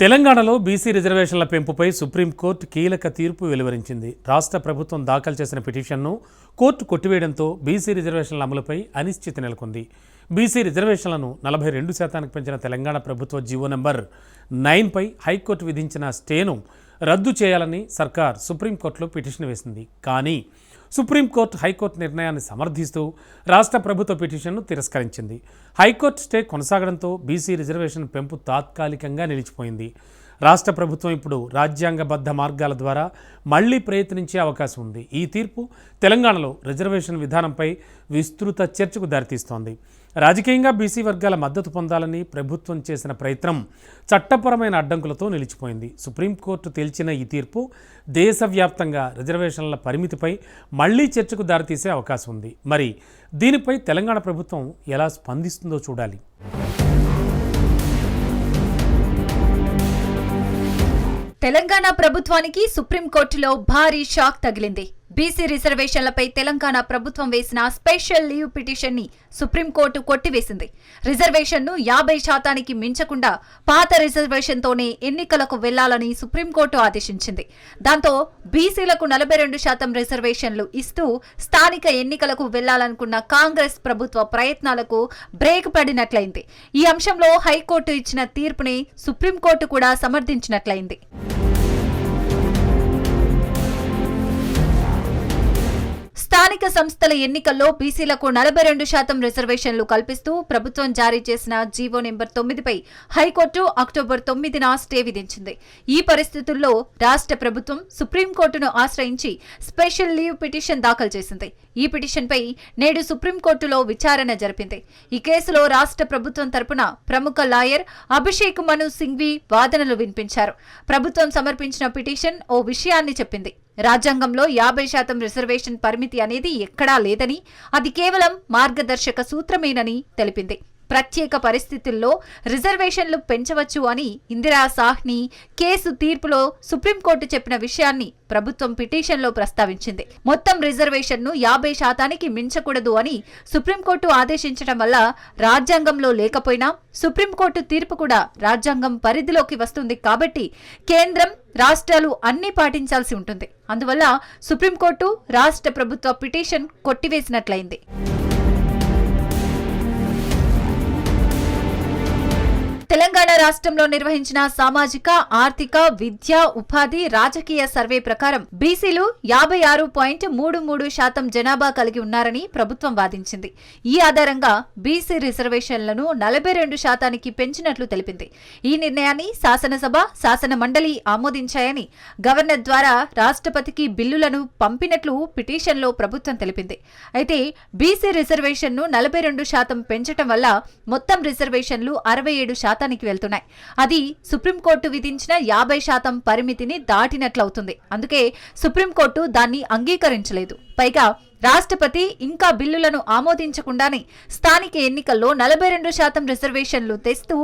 తెలంగాణలో బీసీ రిజర్వేషన్ల పెంపుపై సుప్రీంకోర్టు కీలక తీర్పు వెలువరించింది. రాష్ట్ర ప్రభుత్వం దాఖలు చేసిన పిటిషన్ను కోర్టు కొట్టివేయడంతో బీసీ రిజర్వేషన్ల అమలుపై అనిశ్చితి నెలకొంది. బీసీ రిజర్వేషన్లను నలభై రెండు శాతానికి పెంచిన తెలంగాణ ప్రభుత్వ జీవో నెంబర్ నైన్పై హైకోర్టు విధించిన స్టేను రద్దు చేయాలని సర్కార్ సుప్రీంకోర్టులో పిటిషన్ వేసింది. కానీ సుప్రీంకోర్టు హైకోర్టు నిర్ణయాన్ని సమర్థిస్తూ రాష్ట్ర ప్రభుత్వ పిటిషన్ను తిరస్కరించింది. హైకోర్టు స్టే కొనసాగడంతో బీసీ రిజర్వేషన్ పెంపు తాత్కాలికంగా నిలిచిపోయింది. రాష్ట్ర ప్రభుత్వం ఇప్పుడు రాజ్యాంగబద్ధ మార్గాల ద్వారా మళ్ళీ ప్రయత్నించే అవకాశం ఉంది. ఈ తీర్పు తెలంగాణలో రిజర్వేషన్ విధానంపై విస్తృత చర్చకు దారితీస్తోంది. రాజకీయంగా బీసీ వర్గాల మద్దతు పొందాలని ప్రభుత్వం చేసిన ప్రయత్నం చట్టపరమైన అడ్డంకులతో నిలిచిపోయింది. సుప్రీంకోర్టు తేల్చిన ఈ తీర్పు దేశవ్యాప్తంగా రిజర్వేషన్ల పరిమితిపై మళ్ళీ చర్చకు దారితీసే అవకాశం ఉంది. మరి దీనిపై తెలంగాణ ప్రభుత్వం ఎలా స్పందిస్తుందో చూడాలి. తెలంగాణ ప్రభుత్వానికి సుప్రీంకోర్టులో భారీ షాక్ తగిలింది. బీసీ రిజర్వేషన్లపై తెలంగాణ ప్రభుత్వం వేసిన స్పెషల్ లీవ్ పిటిషన్ని సుప్రీంకోర్టు కొట్టివేసింది. రిజర్వేషన్ను యాభై శాతానికి మించకుండా పాత రిజర్వేషన్తోనే ఎన్నికలకు వెళ్ళాలని సుప్రీంకోర్టు ఆదేశించింది. దాంతో బీసీలకు నలభై రెండు శాతం రిజర్వేషన్లు ఇస్తూ స్థానిక ఎన్నికలకు వెళ్ళాలనుకున్న కాంగ్రెస్ ప్రభుత్వ ప్రయత్నాలకు బ్రేక్ పడినట్లయింది. ఈ అంశంలో హైకోర్టు ఇచ్చిన తీర్పుని సుప్రీంకోర్టు కూడా సమర్థించినట్లయింది. స్థానిక సంస్థల ఎన్నికల్లో బీసీలకు నలభై రెండు శాతం రిజర్వేషన్లు కల్పిస్తూ ప్రభుత్వం జారీ చేసిన జీవో నెంబర్ తొమ్మిదిపై హైకోర్టు అక్టోబర్ తొమ్మిదిన స్టే విధించింది. ఈ పరిస్థితుల్లో రాష్ట్ర ప్రభుత్వం సుప్రీంకోర్టును ఆశ్రయించి స్పెషల్ లీవ్ పిటిషన్ దాఖలు చేసింది. ఈ పిటిషన్పై నేడు సుప్రీంకోర్టులో విచారణ జరిపింది. ఈ కేసులో రాష్ట్ర ప్రభుత్వం తరపున ప్రముఖ లాయర్ అభిషేక్ మను సింఘ్వి వాదనలు వినిపించారు. ప్రభుత్వం సమర్పించిన పిటిషన్ ఓ విషయాన్ని చెప్పింది. రాజ్యాంగంలో యాభై శాతం రిజర్వేషన్ పరిమితి అనేది ఎక్కడా లేదని అది కేవలం మార్గదర్శక సూత్రమేనని తెలిపింది. ప్రత్యేక పరిస్థితుల్లో రిజర్వేషన్లు పెంచవచ్చు అని ఇందిరా సాహ్ని కేసు తీర్పులో సుప్రీంకోర్టు చెప్పిన విషయాన్ని ప్రభుత్వం పిటిషన్లో ప్రస్తావించింది. మొత్తం రిజర్వేషన్ను యాభై శాతానికి మించకూడదు అని సుప్రీంకోర్టు ఆదేశించడం వల్ల రాజ్యాంగంలో లేకపోయినా సుప్రీంకోర్టు తీర్పు కూడా రాజ్యాంగం పరిధిలోకి వస్తుంది కాబట్టి కేంద్రం రాష్ట్రాలు అన్ని పాటించాల్సి ఉంటుంది. అందువల్ల సుప్రీంకోర్టు రాష్ట్ర ప్రభుత్వ పిటిషన్ కొట్టివేసినట్లయింది. తెలంగాణ రాష్ట్రంలో నిర్వహించిన సామాజిక ఆర్థిక విద్య ఉపాధి రాజకీయ సర్వే ప్రకారం బీసీలు యాభై ఆరు పాయింట్ మూడు మూడు శాతం జనాభా కలిగి ఉన్నారని ప్రభుత్వం వాదించింది. ఈ ఆధారంగా బీసీ రిజర్వేషన్లను నలభై రెండు శాతానికి పెంచినట్లు తెలిపింది. ఈ నిర్ణయాన్ని శాసనసభ శాసన మండలి ఆమోదించాయని గవర్నర్ ద్వారా రాష్ట్రపతికి బిల్లులను పంపినట్లు పిటిషన్లో ప్రభుత్వం తెలిపింది. అయితే బీసీ రిజర్వేషన్ను నలభై రెండు శాతం పెంచడం వల్ల మొత్తం రిజర్వేషన్లు అరవై ఏడు శాతం శాతానికి వెళ్తున్నాయి. అది సుప్రీంకోర్టు విధించిన యాభై శాతం పరిమితిని దాటినట్లవుతుంది. అందుకే సుప్రీంకోర్టు దాన్ని అంగీకరించలేదు. పైగా రాష్ట్రపతి ఇంకా బిల్లులను ఆమోదించకుండానే స్థానిక ఎన్నికల్లో నలభై రెండు శాతం రిజర్వేషన్లు తెస్తూ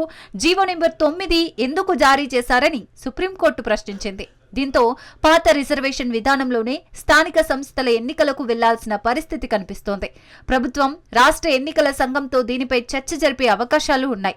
జీవో నెంబర్ తొమ్మిది ఎందుకు జారీ చేశారని సుప్రీంకోర్టు ప్రశ్నించింది. దీంతో పాత రిజర్వేషన్ విధానంలోనే స్థానిక సంస్థల ఎన్నికలకు వెళ్ళాల్సిన పరిస్థితి కనిపిస్తోంది. ప్రభుత్వం రాష్ట్ర ఎన్నికల సంఘంతో దీనిపై చర్చ జరిపే అవకాశాలు ఉన్నాయి.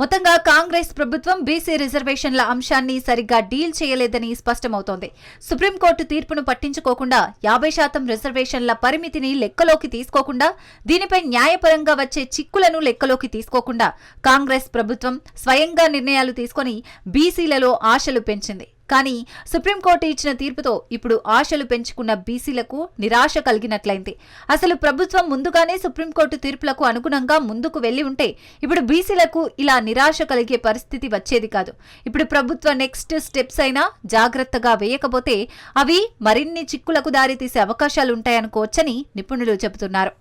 మొత్తంగా కాంగ్రెస్ ప్రభుత్వం బీసీ రిజర్వేషన్ల అంశాన్ని సరిగ్గా డీల్ చేయలేదని స్పష్టమవుతోంది. సుప్రీంకోర్టు తీర్పును పట్టించుకోకుండా యాభై శాతం రిజర్వేషన్ల పరిమితిని లెక్కలోకి తీసుకోకుండా దీనిపై న్యాయపరంగా వచ్చే చిక్కులను లెక్కలోకి తీసుకోకుండా కాంగ్రెస్ ప్రభుత్వం స్వయంగా నిర్ణయాలు తీసుకొని బీసీలలో ఆశలు పెంచింది. కానీ సుప్రీంకోర్టు ఇచ్చిన తీర్పుతో ఇప్పుడు ఆశలు పెంచుకున్న బీసీలకు నిరాశ కలిగినట్లయింది. అసలు ప్రభుత్వం ముందుగానే సుప్రీంకోర్టు తీర్పులకు అనుగుణంగా ముందుకు వెళ్ళి ఉంటే ఇప్పుడు బీసీలకు ఇలా నిరాశ కలిగే పరిస్థితి వచ్చేది కాదు. ఇప్పుడు ప్రభుత్వ నెక్స్ట్ స్టెప్స్ అయినా జాగ్రత్తగా వేయకపోతే అవి మరిన్ని చిక్కులకు దారితీసే అవకాశాలుంటాయనుకోవచ్చని నిపుణులు చెబుతున్నారు.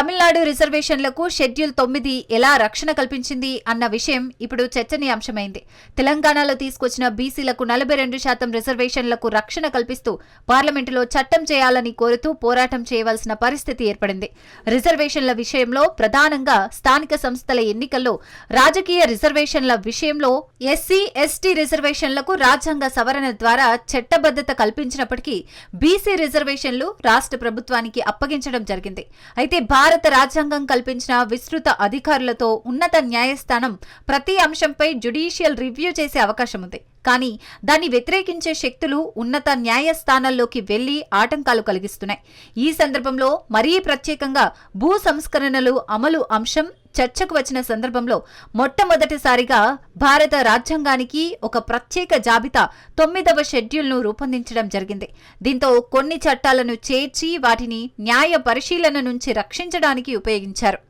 తమిళనాడు రిజర్వేషన్లకు షెడ్యూల్ తొమ్మిది ఎలా రక్షణ కల్పించింది అన్న విషయం ఇప్పుడు చర్చనీయాంశమైంది. తెలంగాణలో తీసుకొచ్చిన బీసీలకు నలభై రెండు శాతం రిజర్వేషన్లకు రక్షణ కల్పిస్తూ పార్లమెంటులో చట్టం చేయాలని కోరుతూ పోరాటం చేయవలసిన పరిస్థితి ఏర్పడింది. రిజర్వేషన్ల విషయంలో ప్రధానంగా స్థానిక సంస్థల ఎన్నికల్లో రాజకీయ రిజర్వేషన్ల విషయంలో ఎస్సీ ఎస్టీ రిజర్వేషన్లకు రాజ్యాంగ సవరణ ద్వారా చట్టబద్ధత కల్పించినప్పటికీ బీసీ రిజర్వేషన్లు రాష్ట్ర ప్రభుత్వానికి అప్పగించడం జరిగింది. అయితే భారత రాజ్యాంగం కల్పించిన విస్తృత అధికారులతో ఉన్నత న్యాయస్థానం ప్రతి అంశంపై జ్యుడిషియల్ రివ్యూ చేసే అవకాశం ఉంది కానీ దాన్ని వ్యతిరేకించే శక్తులు ఉన్నత న్యాయస్థానాల్లోకి వెళ్ళి ఆటంకాలు కలిగిస్తున్నాయి. ఈ సందర్భంలో మరీ ప్రత్యేకంగా భూ సంస్కరణలు అమలు అంశం చర్చకు వచ్చిన సందర్భంలో మొట్టమొదటిసారిగా భారత రాజ్యాంగానికి ఒక ప్రత్యేక జాబితా తొమ్మిదవ షెడ్యూల్ను రూపొందించడం జరిగింది. దీంతో కొన్ని చట్టాలను చేర్చి వాటిని న్యాయ పరిశీలన నుంచి రక్షించడానికి ఉపయోగించారు.